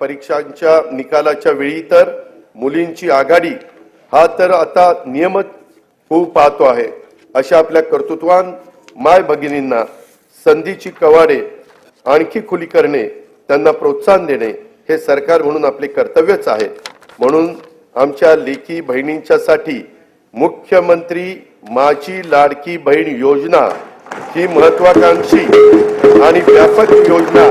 परीक्षांच्या निकालाच्या वेळी तर मुलींची आघाडी हा तर आता नियमच होऊ पाहतो आहे. अशा आपल्या कर्तृत्वान माय भगिनींना संधीची कवाडे आणखी खुली करणे त्यांना प्रोत्साहन देणे हे सरकार म्हणून आपले कर्तव्यच आहे. म्हणून आमच्या लेखी बहिणींच्यासाठी मुख्यमंत्री माझी लाडकी बहीण योजना ही महत्वाकांक्षी आणि व्यापक योजना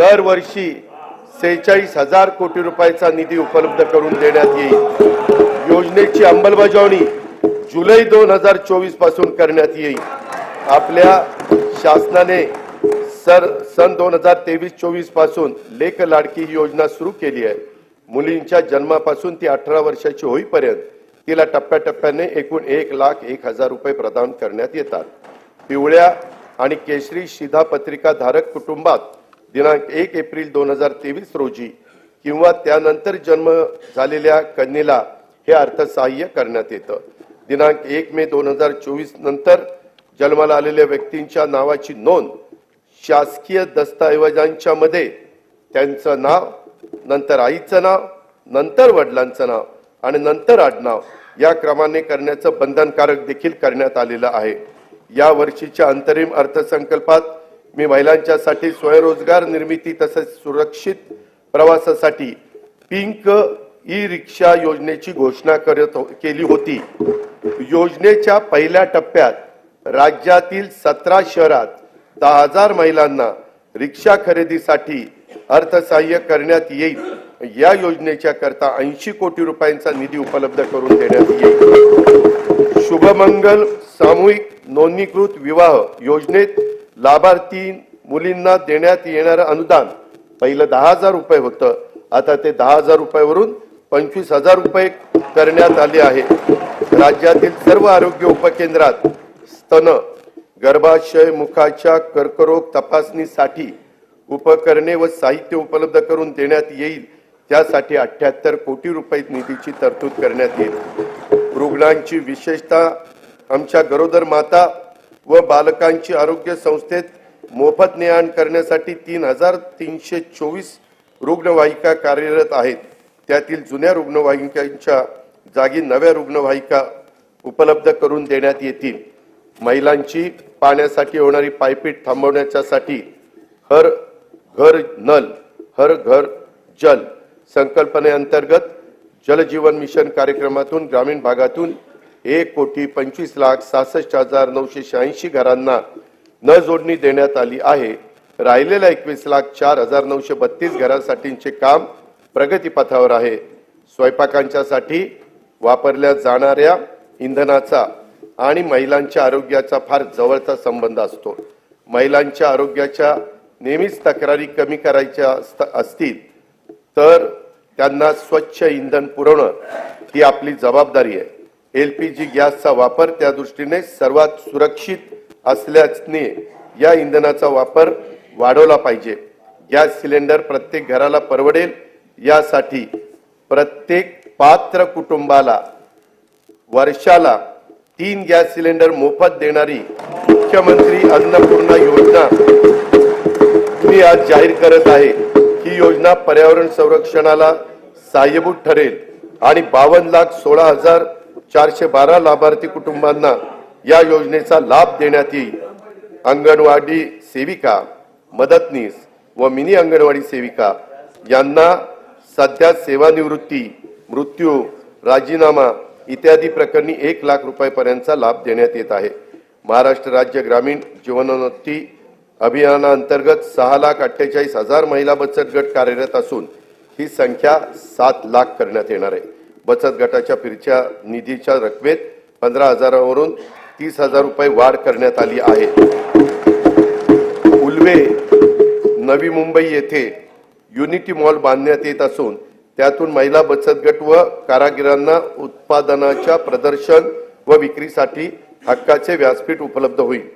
दरवर्षी सेहेचाळीस हजार कोटी रुपयाचा निधी उपलब्ध करून देण्यात येईल. योजनेची अंमलबजावणी जुलै दोन हजार चोवीसपासून करण्यात येईल. आपल्या शासनाने सर सन दोन हजार तेवीस चोवीसपासून लेख लाडकी ही योजना सुरू केली आहे. मुलींच्या जन्मापासून ती अठरा वर्षाची होईपर्यंत तिला टप्प्याटप्प्याने एकूण एक लाख एक हजार रुपये प्रदान करण्यात येतात. पिवळ्या आणि केशरी शिधापत्रिका धारक कुटुंबात दिनांक एक एप्रिल दोन हजार तेवीस रोजी किंवा त्यानंतर जन्म झालेल्या कन्येला हे अर्थसहाय्य करण्यात येतं. दिनांक एक मे दोन हजार चोवीस नंतर जन्माला आलेल्या व्यक्तींच्या नावाची नोंद शासकीय दस्तऐवजांच्या मध्ये त्यांचं नाव नंतर आईचं नाव नंतर वडिलांचं नाव आणि नंतर आडनाव या क्रमाने करण्याचं बंधनकारक देखील करण्यात आलेलं आहे. या वर्षीच्या अंतरिम अर्थसंकल्पात मी महिलांच्यासाठी स्वयंरोजगार निर्मिती तसेच सुरक्षित प्रवासासाठी पिंक ई रिक्षा योजनेची घोषणा करत हो- केली होती. योजनेच्या पहिल्या टप्प्यात राज्यातील सतरा शहरात दहा हजार महिलांना रिक्षा खरेदीसाठी अर्थसहाय्य करण्यात येईल. या योजनेच्या करता ऐंशी कोटी रुपयांचा निधी उपलब्ध करून देण्यात येईल. शुभमंगल सामूहिक नोंदणीकृत विवाह योजनेत लाभार्थी मुलींना देण्यात येणारं अनुदान पहिलं दहा हजार रुपये होतं. आता ते दहा हजार रुपयावरून पंचवीस हजार रुपये करण्यात आले आहे. राज्यातील सर्व आरोग्य उपकेंद्रात स्तन गर्भाशय मुखाच्या कर्करोग तपासणीसाठी उपकरणे व साहित्य उपलब्ध करून देण्यात येईल. त्यासाठी अठ्ठ्याहत्तर कोटी रुपये निधीची तरतूद करण्यात येईल. रुग्णांची विशेषतः आमच्या गरोदर माता व बालकांची आरोग्य संस्थेत मोफत ने आण करण्यासाठी तीन हजार तीनशे चोवीस रुग्णवाहिका कार्यरत आहेत. त्यातील जुन्या रुग्णवाहिकांच्या जागी नव्या रुग्णवाहिका उपलब्ध करून देण्यात येतील. महिलांची पाण्यासाठी होणारी पायपीट थांबवण्याच्यासाठी हर घर नल हर घर जल संकल्पनेअंतर्गत जलजीवन मिशन कार्यक्रमातून ग्रामीण भागातून एक कोटी पंचवीस लाख सहासष्ट हजार नऊशे शहाऐंशी घरांना न जोडणी देण्यात आली आहे. राहिलेल्या एकवीस लाख चार हजार नऊशे बत्तीस घरांसाठीचे काम प्रगतीपथावर आहे. स्वयंपाकांच्यासाठी वापरल्या जाणाऱ्या इंधनाचा आणि महिलांच्या आरोग्याचा फार जवळचा संबंध असतो. महिलांच्या आरोग्याच्या नेहमीच तक्रारी कमी करायच्या असत- असतील तर त्यांना स्वच्छ इंधन पुरवणं ही आपली जबाबदारी आहे. एल पी जी गॅसचा वापर त्या दृष्टीने सर्वात सुरक्षित असल्याने या इंधनाचा वापर वाढवला पाहिजे. गॅस सिलेंडर प्रत्येक घराला परवडेल. यासाठी प्रत्येक पात्र कुटुंबाला वर्षाला तीन गॅस सिलेंडर मोफत देणारी मुख्यमंत्री अन्नपूर्णा योजना मी आज जाहीर करत आहे. ही योजना पर्यावरण संरक्षणाला सहाय्यभूत ठरेल आणि बावन्न लाख सोळा हजार चारशे बारा लाभार्थी कुटुंबांना या योजनेचा लाभ देण्यात येईल. अंगणवाडी सेविका मदतनीस व मिनी अंगणवाडी सेविका यांना सध्या सेवानिवृत्ती मृत्यू राजीनामा इत्यादी प्रकरणी एक लाख रुपयापर्यंतचा लाभ देण्यात येत आहे. महाराष्ट्र राज्य ग्रामीण जीवनोन्नती अभियानाअंतर्गत सहा लाख अठ्ठेचाळीस हजार महिला बचत गट कार्यरत असून ही संख्या सात लाख करण्यात येणार आहे. बचत गटाच्या फिरच्या निधीच्या रकमेत पंधरा हजारावरून तीस हजार रुपये वाढ करण्यात आली आहे. उल्वे नवी मुंबई येथे युनिटी मॉल बांधण्यात येत असून त्यातून महिला बचत गट व कारागिरांना उत्पादनाच्या प्रदर्शन व विक्रीसाठी हक्काचे व्यासपीठ उपलब्ध होईल.